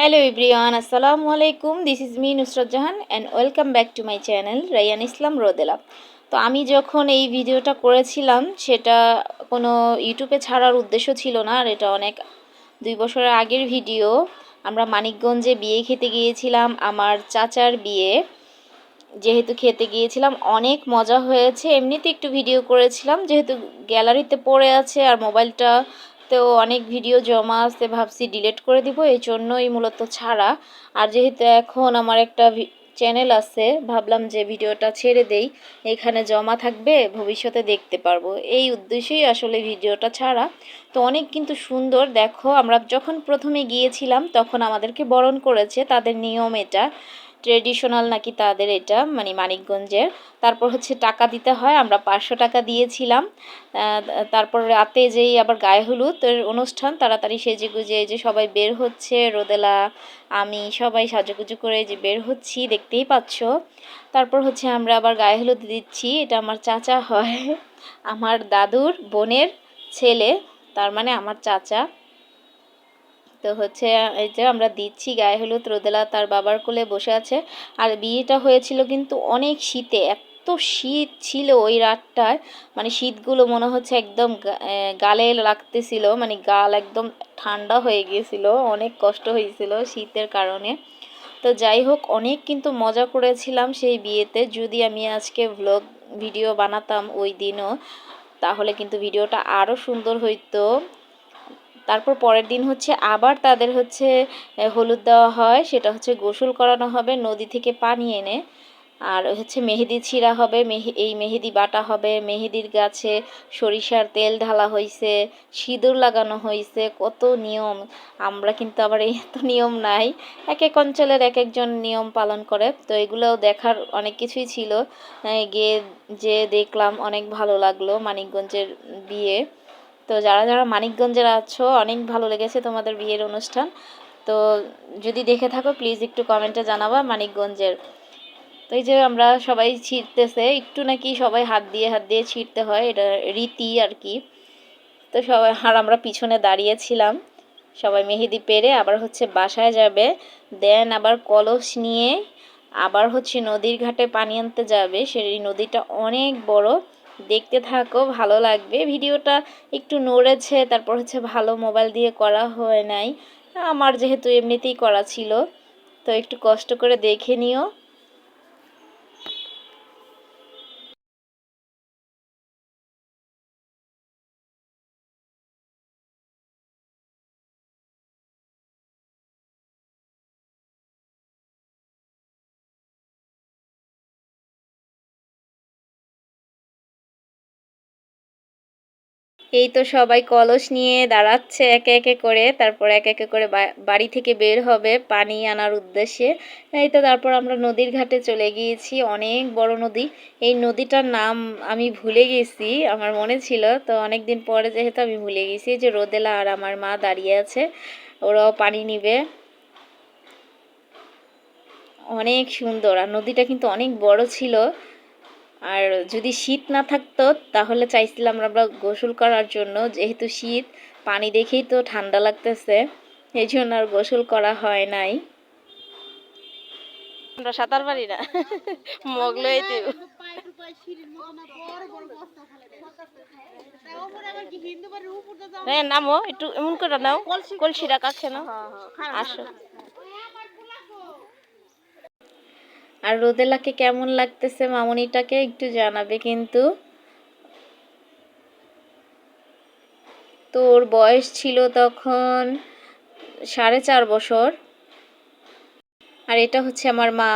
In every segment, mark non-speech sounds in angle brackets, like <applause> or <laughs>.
Hello ইব্রিয়ান আসসালামু আলাইকুম this is me Nusrat Jahan and welcome back to my channel Raiyan Islam Rodela তো আমি যখন এই ভিডিওটা করেছিলাম, সেটা কোনো ইউটিউবে ছাড়ার উদ্দেশ্য ছিল না, আর এটা অনেক দুই বছরের আগের ভিডিও। আমরা মানিকগঞ্জে বিয়ে খেতে গিয়েছিলাম, আমার চাচার বিয়ে। যেহেতু খেতে গিয়েছিলাম, অনেক মজা হয়েছে। এমনিতে একটু ভিডিও করেছিলাম, যেহেতু গ্যালারিতে পড়ে আছে আর মোবাইলটা তো অনেক ভিডিও জমা আসতে ভাবছি ডিলিট করে দিব এই জন্যই মূলত ছাড়া। আর যেহেতু এখন আমার একটা চ্যানেল আছে, ভাবলাম যে ভিডিওটা ছেড়ে দেই, এখানে জমা থাকবে, ভবিষ্যতে দেখতে পারব। এই উদ্দেশ্যেই আসলে ভিডিওটা ছাড়া। তো অনেক কিন্তু সুন্দর, দেখো, আমরা যখন প্রথমে গিয়েছিলাম, তখন আমাদেরকে বরণ করেছে, তাদের নিয়ম এটা। ট্রেডিশনাল নাকি তাদের এটা মানে মানিকগঞ্জের। তারপর হচ্ছে টাকা দিতে হয়, আমরা পাঁচশো টাকা দিয়েছিলাম। তারপর রাতে যেই আবার গায়ে হলুদ অনুষ্ঠান, তাড়াতাড়ি সেজে গুজে যে সবাই বের হচ্ছে, রোদেলা, আমি সবাই সাজুগুজু করে যে বের হচ্ছি, দেখতেই পাচ্ছ। তারপর হচ্ছে আমরা আবার গায়ে হলুদ দিচ্ছি, এটা আমার চাচা হয়। <laughs> আমার দাদুর বোনের ছেলে, তার মানে আমার চাচা। তো হচ্ছে, এই যে আমরা দিচ্ছি গায়ে হলুদ, রোদেলা তার বাবার কোলে বসে আছে। আর বিয়েটা হয়েছিল কিন্তু অনেক শীতে, এত শীত ছিল ওই রাতটায় মানে শীতগুলো মনে হচ্ছে একদম গালে লাগতেছিল মানে গাল একদম ঠান্ডা হয়ে গিয়েছিল অনেক কষ্ট হয়েছিল শীতের কারণে। তো যাই হোক, অনেক কিন্তু মজা করেছিলাম সেই বিয়েতে। যদি আমি আজকে ভ্লগ ভিডিও বানাতাম ওই দিনও, তাহলে কিন্তু ভিডিওটা আরও সুন্দর হইতো। তারপর পরের দিন হচ্ছে আবার তাদের হচ্ছে হলুদ দেওয়া হয়, সেটা হচ্ছে গোসল করানো হবে, নদী থেকে পানি এনে। আর হচ্ছে মেহেদি ছিঁড়া হবে, মেহে, এই মেহেদি বাটা হবে, মেহেদির গাছে সরিষার তেল ঢালা হয়েছে সিঁদুর লাগানো হয়েছে কত নিয়ম। আমরা কিন্তু আবার এই তো নিয়ম নাই। এক এক অঞ্চলের এক একজন নিয়ম পালন করে, তো এগুলোও দেখার অনেক কিছুই ছিল। গিয়ে যে দেখলাম অনেক ভালো লাগল মানিকগঞ্জের বিয়ে। তো যারা যারা মানিকগঞ্জের আছো, অনেক ভালো লেগেছে তোমাদের বিয়ের অনুষ্ঠান। তো যদি দেখে থাকো প্লিজ একটু কমেন্টে জানাবা মানিকগঞ্জের। তো এই যে আমরা সবাই ছিঁড়তেছে, একটু নাকি সবাই হাত দিয়ে হাত দিয়ে ছিঁড়তে হয়, এটা রীতি আর কি। তো সবাই, আর আমরা পিছনে দাঁড়িয়েছিলাম, সবাই মেহেদি পেরে আবার হচ্ছে বাসায় যাবে দেন আবার কলস নিয়ে আবার হচ্ছে নদীর ঘাটে পানি আনতে যাবে, সেই নদীটা অনেক বড়। দেখতে থাকো, ভালো লাগবে। ভিডিওটা একটু নড়েছে, তারপর হচ্ছে ভালো মোবাইল দিয়ে করা হয় নাই। আমার যেহেতু এমনিতেই করা ছিল, তো একটু কষ্ট করে দেখে নিও। এই তো সবাই কলস নিয়ে দাঁড়াচ্ছে একে একে করে, তারপর একে একে করে বাড়ি থেকে বের হবে পানি আনার উদ্দেশ্যে। এই তো তারপর আমরা নদীর ঘাটে চলে গিয়েছি, অনেক বড় নদী। এই নদীটার নাম আমি ভুলে গেছি, আমার মনে ছিল। তো অনেক দিন পরে যেহেতু আমি ভুলে গেছি যে রোদেলা আর আমার মা দাঁড়িয়ে আছে, ওরাও পানি নিবে। অনেক সুন্দর, আর নদীটা কিন্তু অনেক বড় ছিল। আর যদি শীত না থাকতো তাহলে চাইছিলাম আমরা গোসল করার জন্য। যেহেতু শীত পানি দেখেই তো ঠান্ডা লাগতেছে এই জন্য আর গোসল করা হয় নাই। আমরা সাঁতার পারি না। মগলই দিব নামো একটু এমন করে নাও। কলসিরা কাছে নাও। আসো। আর রোদেলাকে কেমন লাগতেছে মামনিটাকে একটু জানাবে, কিন্তু তোর বয়স ছিল তখন সাড়ে চার বছর। আর এটা হচ্ছে আমার মা।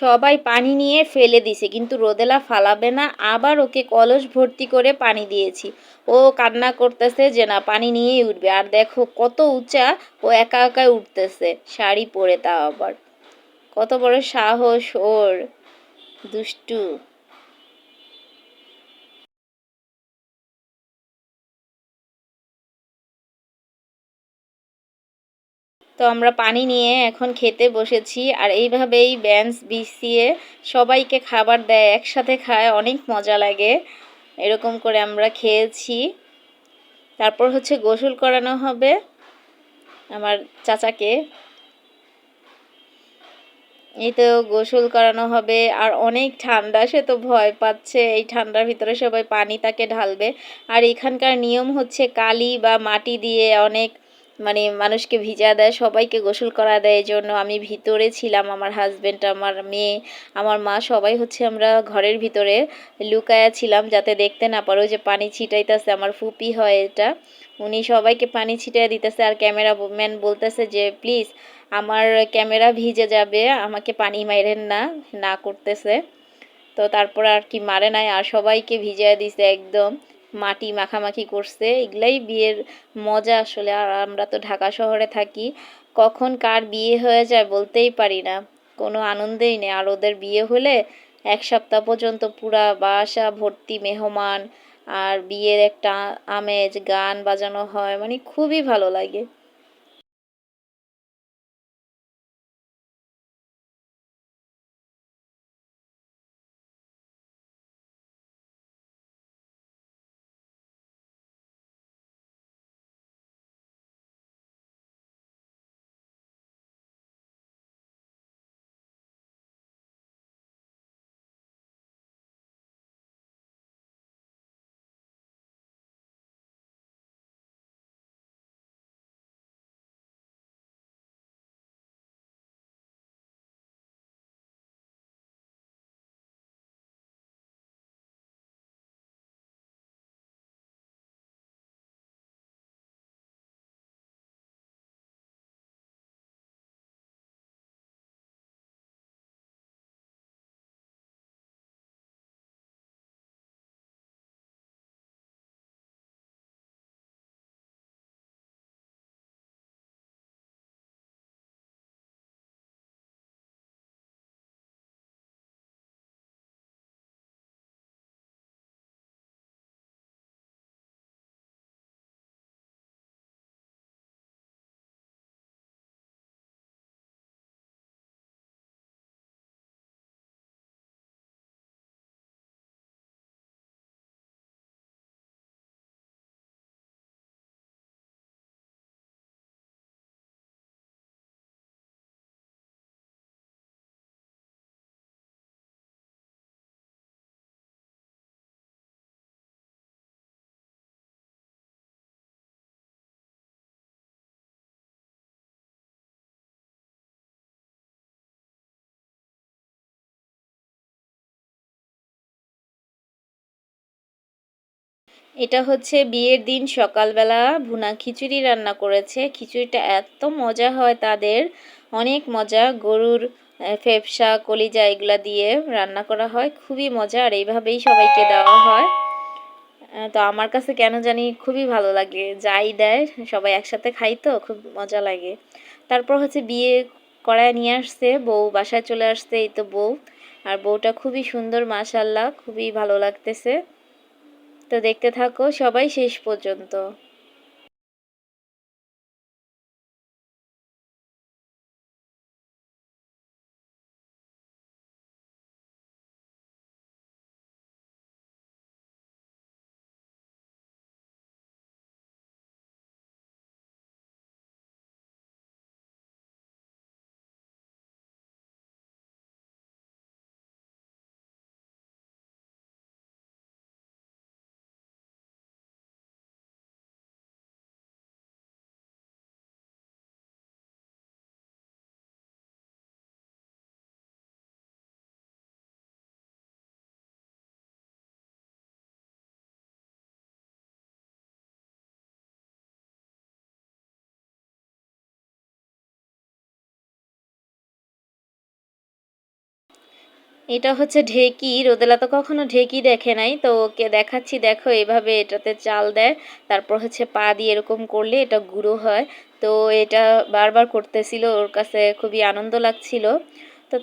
সবাই পানি নিয়ে ফেলে দিছে, কিন্তু রোদেলা ফালাবে না। আবার ওকে কলস ভর্তি করে পানি দিয়েছি। ও কান্না করতেছে যে না, পানি নিয়েই উঠবে। আর দেখো কত উঁচা ও একা একা উঠতেছে, শাড়ি পরে তা আবার। কত বড় সাহস ওর, দুষ্টু। তো আমরা পানি নিয়ে এখন খেতে বসেছি আর এইভাবেই বেঞ্চ বিছিয়ে সবাইকে খাবার দেয়, একসাথে খায়, অনেক মজা লাগে। এরকম করে আমরা খেয়েছি। তারপর হচ্ছে গোসল করানো হবে আমার চাচাকে। এই তো গোসল করানো হবে আর অনেক ঠান্ডা, সে তো ভয় পাচ্ছে। এই ঠান্ডার ভিতরে সবাই পানি তাকে ঢালবে। আর এখানকার নিয়ম হচ্ছে কালি বা মাটি দিয়ে অনেক মানে মানুষকে ভিজা দেয়, সবাইকে গোসল করা দেয় জন্য আমি ভিতরে ছিলাম আমার হাজব্যান্ড আমার মেয়ে, আমার মা, সবাই হচ্ছে আমরা ঘরের ভিতরে লুকায়া ছিলাম যাতে দেখতে না পারো যে পানি ছিটাইতেছে, আমার ফুপি হয় এটা, উনি সবাইকে পানি ছিটাই দিতেছে আর ক্যামেরা ম্যান বলতেছে যে প্লিজ আমার ক্যামেরা ভিজে যাবে, আমাকে পানি মাইরেন না না করতেছে। তো তারপর আর কি মারে নাই, আর সবাইকে ভিজিয়ে দিছে একদম। মাটি মাখামাখি করছে, এগুলাই বিয়ের মজা আসলে। আর আমরা তো ঢাকা শহরে থাকি, কখন কার বিয়ে হয়ে যায় বলতেই পারি না। কোনো আনন্দেই নেই। আর ওদের বিয়ে হলে এক সপ্তাহ পর্যন্ত পুরা বাসা ভর্তি, মেহমান, আর বিয়ের একটা আমেজ, গান বাজানো হয় মানে খুবই ভালো লাগে। এটা হচ্ছে বিয়ের দিন সকালবেলা ভুনা খিচুড়ি রান্না করেছে। খিচুড়িটা এত মজা হয় তাদের। অনেক মজা। গরুর ফেফসা, কলিজা এগুলা দিয়ে রান্না করা হয়। খুবই মজা। আর এইভাবেই সবাইকে দেওয়া হয়। তো আমার কাছে কেন জানি খুবই ভালো লাগে। যাই দেয়, সবাই একসাথে খাই তো, খুব মজা লাগে। তারপর হচ্ছে বিয়ে করায় নিয়ে আসছে। বউ বাসায় চলে আসছে, এই তো বউ। আর বউটা খুবই সুন্দর মাশাল্লাহ খুবই ভালো লাগতেছে। তো দেখতে থাকো সবাই শেষ পর্যন্ত। এটা হচ্ছে ঢেকি। রোদেলা তো কখনো ঢেকি দেখে নাই। তো ওকে দেখাচ্ছি, দেখো এভাবে এটাতে চাল দেয়, তারপর হচ্ছে পা দিয়ে এরকম করলে এটা গুঁড়ো হয়। তো এটা বারবার করতেছিল, ওর কাছে খুবই আনন্দ লাগছিল। তো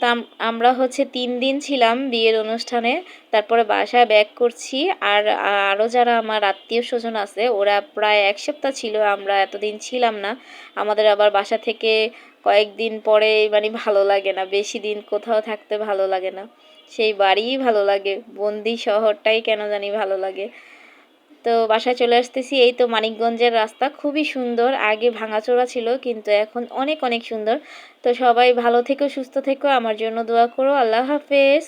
আমরা হচ্ছে তিন দিন ছিলাম বিয়ের অনুষ্ঠানে, তারপরে বাসায় ব্যাক করছি। আর আরও যারা আমার আত্মীয় স্বজন আছে, ওরা প্রায় এক সপ্তাহ ছিল, আমরা এতদিন ছিলাম না। আমাদের আবার বাসা থেকে কয়েকদিন পরে মানে ভালো লাগে না, বেশি দিন কোথাও থাকতে ভালো লাগে না। সেই বাড়িই ভালো লাগে, বন্দি শহরটাই কেন জানি ভালো লাগে। তো বাসায় চলে আসতেছি। এই তো মানিকগঞ্জের রাস্তা খুবই সুন্দর। আগে ভাঙাচোরা ছিল, কিন্তু এখন অনেক অনেক সুন্দর। তো সবাই ভালো থেকো, সুস্থ থেকো। আমার জন্য দোয়া করো। আল্লাহ হাফেজ।